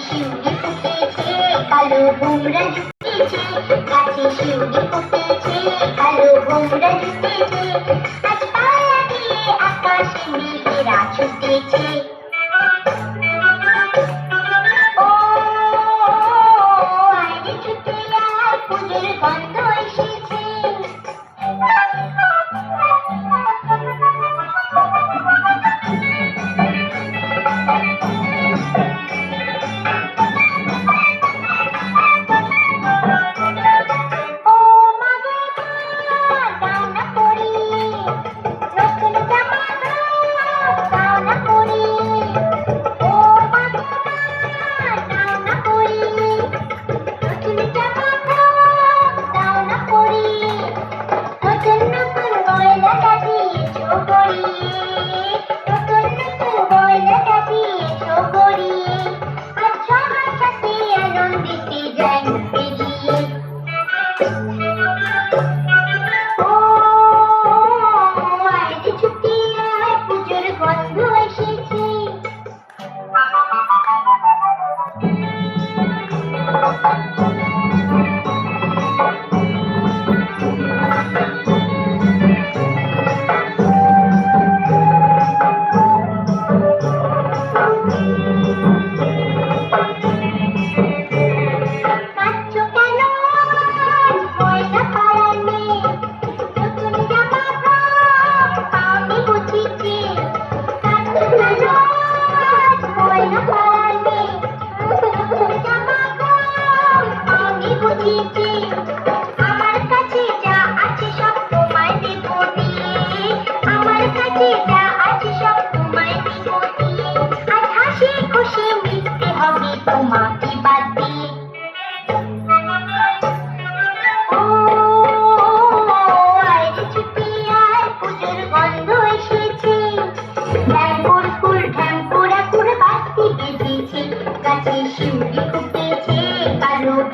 শিউলি ফুটেছে কালো ভোমরা পুজোর গন্ধ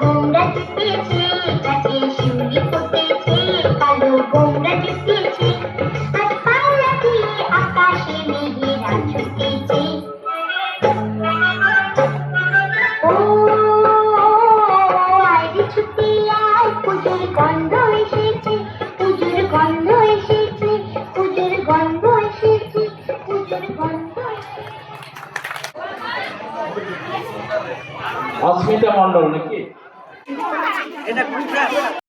তোমরা অস্মিতা মন্ডল নাকি?